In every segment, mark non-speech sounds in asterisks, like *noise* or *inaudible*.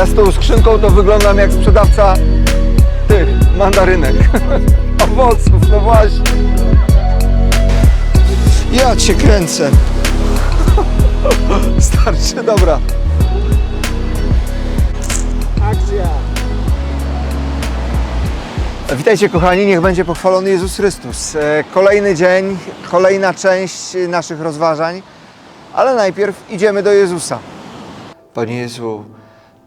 Ja z tą skrzynką to wyglądam jak sprzedawca tych mandarynek. *laughs* Owoców, no właśnie. Ja cię kręcę. *laughs* Starczy, dobra. Akcja. Witajcie kochani, niech będzie pochwalony Jezus Chrystus. E, Kolejny dzień, kolejna część naszych rozważań, ale najpierw idziemy do Jezusa. Panie Jezu,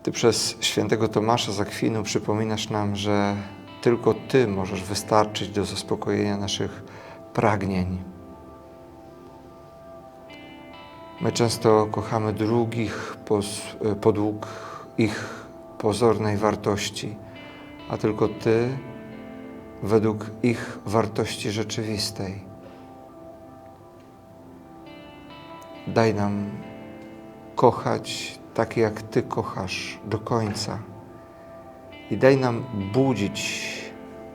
Ty przez świętego Tomasza z Akwinu przypominasz nam, że tylko Ty możesz wystarczyć do zaspokojenia naszych pragnień. My często kochamy drugich podług ich pozornej wartości, a tylko Ty według ich wartości rzeczywistej. Daj nam kochać tak, jak Ty kochasz do końca. I daj nam budzić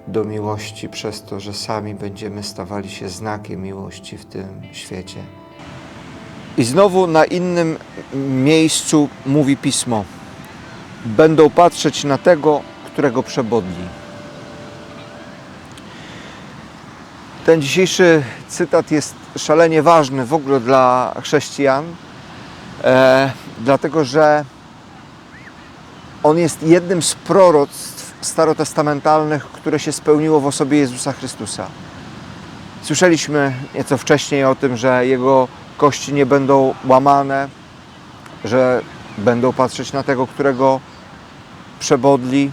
do miłości przez to, że sami będziemy stawali się znakiem miłości w tym świecie. I znowu na innym miejscu mówi pismo: Będą patrzeć na tego, którego przebodli. Ten dzisiejszy cytat jest szalenie ważny w ogóle dla chrześcijan, e, dlatego że on jest jednym z proroctw starotestamentalnych, które się spełniło w osobie Jezusa Chrystusa. Słyszeliśmy nieco wcześniej o tym, że Jego kości nie będą łamane, że będą patrzeć na tego, którego przebodli.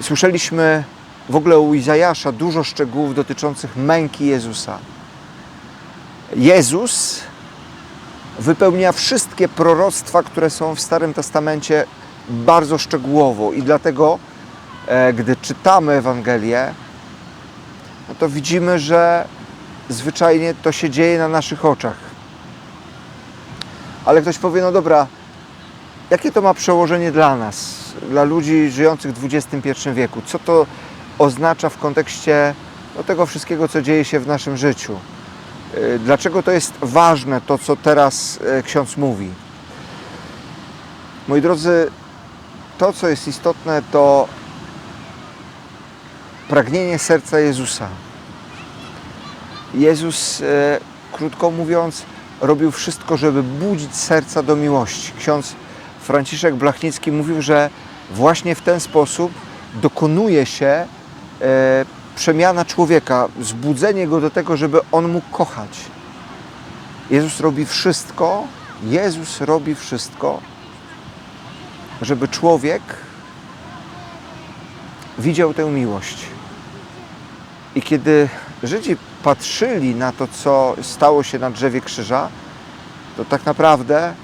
Słyszeliśmy w ogóle u Izajasza dużo szczegółów dotyczących męki Jezusa. Jezus wypełnia wszystkie proroctwa, które są w Starym Testamencie bardzo szczegółowo i dlatego, e, gdy czytamy Ewangelię, no to widzimy, że zwyczajnie to się dzieje na naszych oczach. Ale ktoś powie, no dobra, jakie to ma przełożenie dla nas, dla ludzi żyjących w XXI wieku? Co to oznacza w kontekście no, tego wszystkiego, co dzieje się w naszym życiu? Y, Dlaczego to jest ważne, to co teraz e, ksiądz mówi? Moi drodzy, to co jest istotne, to pragnienie serca Jezusa. Jezus, e, krótko mówiąc, robił wszystko, żeby budzić serca do miłości. Ksiądz Franciszek Blachnicki mówił, że właśnie w ten sposób dokonuje się e, przemiana człowieka, zbudzenie go do tego, żeby on mógł kochać. Jezus robi wszystko, Jezus robi wszystko, żeby człowiek widział tę miłość. I kiedy Żydzi patrzyli na to, co stało się na drzewie krzyża, to tak naprawdę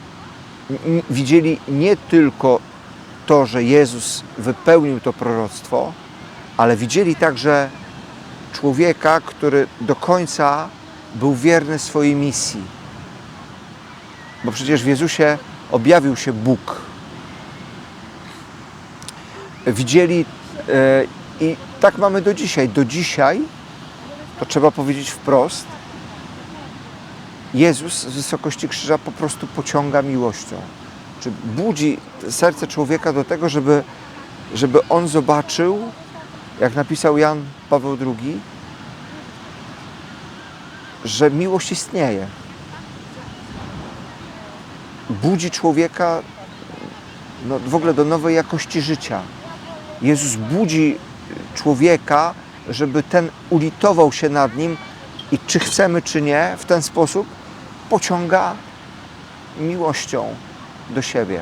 widzieli nie tylko to, że Jezus wypełnił to proroctwo, ale widzieli także człowieka, który do końca był wierny swojej misji. Bo przecież w Jezusie objawił się Bóg. Widzieli e, i tak mamy do dzisiaj. Do dzisiaj, to trzeba powiedzieć wprost, Jezus z wysokości krzyża po prostu pociąga miłością. Czy budzi serce człowieka do tego, żeby, żeby on zobaczył, jak napisał Jan Paweł II, że miłość istnieje. Budzi człowieka no, w ogóle do nowej jakości życia. Jezus budzi człowieka, żeby ten ulitował się nad nim i czy chcemy, czy nie, w ten sposób pociąga miłością do siebie.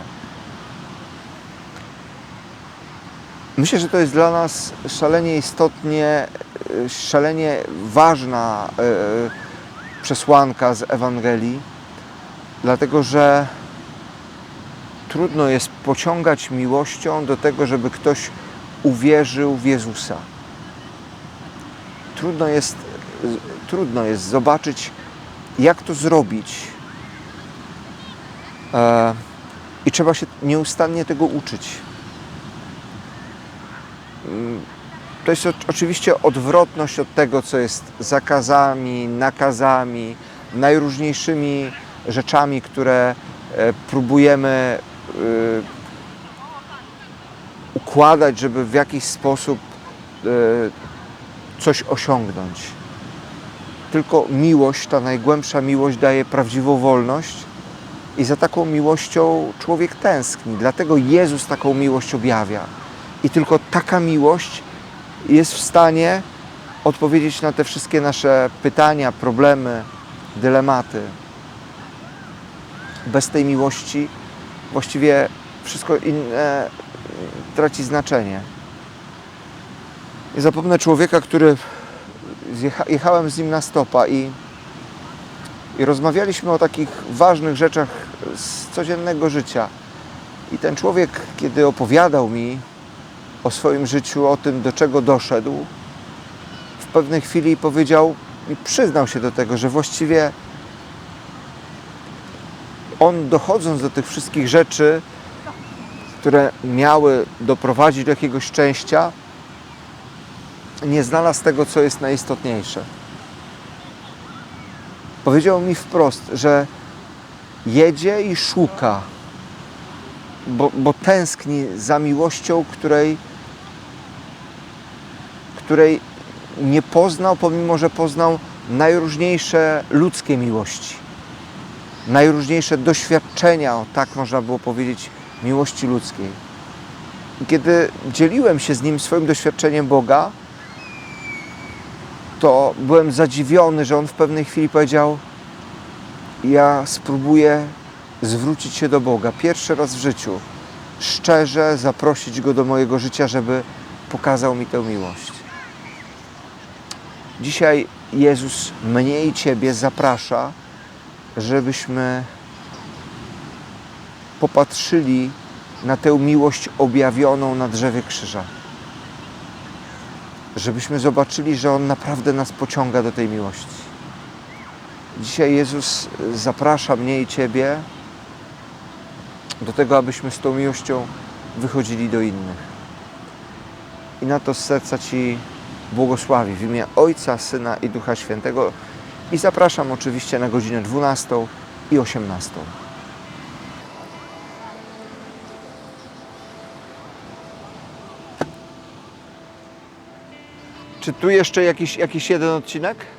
Myślę, że to jest dla nas szalenie istotnie, y, szalenie ważna y, przesłanka z Ewangelii, dlatego że trudno jest pociągać miłością do tego, żeby ktoś uwierzył w Jezusa. Trudno jest, trudno jest zobaczyć, jak to zrobić. E, I trzeba się nieustannie tego uczyć. To jest oczywiście odwrotność od tego, co jest zakazami, nakazami, najróżniejszymi rzeczami, które e, próbujemy e, wkładać, żeby w jakiś sposób e, coś osiągnąć. Tylko miłość, ta najgłębsza miłość daje prawdziwą wolność i za taką miłością człowiek tęskni. Dlatego Jezus taką miłość objawia. I tylko taka miłość jest w stanie odpowiedzieć na te wszystkie nasze pytania, problemy, dylematy. Bez tej miłości właściwie wszystko inne traci znaczenie. Nie zapomnę człowieka, który zjecha- jechałem z nim na stopa i, i rozmawialiśmy o takich ważnych rzeczach z codziennego życia. I ten człowiek, kiedy opowiadał mi o swoim życiu, o tym, do czego doszedł, w pewnej chwili powiedział i przyznał się do tego, że właściwie on dochodząc do tych wszystkich rzeczy, które miały doprowadzić do jakiegoś szczęścia, nie znalazł tego, co jest najistotniejsze. Powiedział mi wprost, że jedzie i szuka, bo, bo tęskni za miłością, której, której nie poznał, pomimo że poznał najróżniejsze ludzkie miłości, najróżniejsze doświadczenia, o tak można było powiedzieć, miłości ludzkiej. I kiedy dzieliłem się z nim swoim doświadczeniem Boga, to byłem zadziwiony, że on w pewnej chwili powiedział: Ja spróbuję zwrócić się do Boga pierwszy raz w życiu, szczerze zaprosić go do mojego życia, żeby pokazał mi tę miłość. Dzisiaj Jezus mnie i Ciebie zaprasza, żebyśmy popatrzyli na tę miłość objawioną na drzewie krzyża. Żebyśmy zobaczyli, że On naprawdę nas pociąga do tej miłości. Dzisiaj Jezus zaprasza mnie i Ciebie do tego, abyśmy z tą miłością wychodzili do innych. I na to z serca Ci błogosławi w imię Ojca, Syna i Ducha Świętego. I zapraszam oczywiście na godzinę 12 i 18. Czy tu jeszcze jakiś, jakiś jeden odcinek?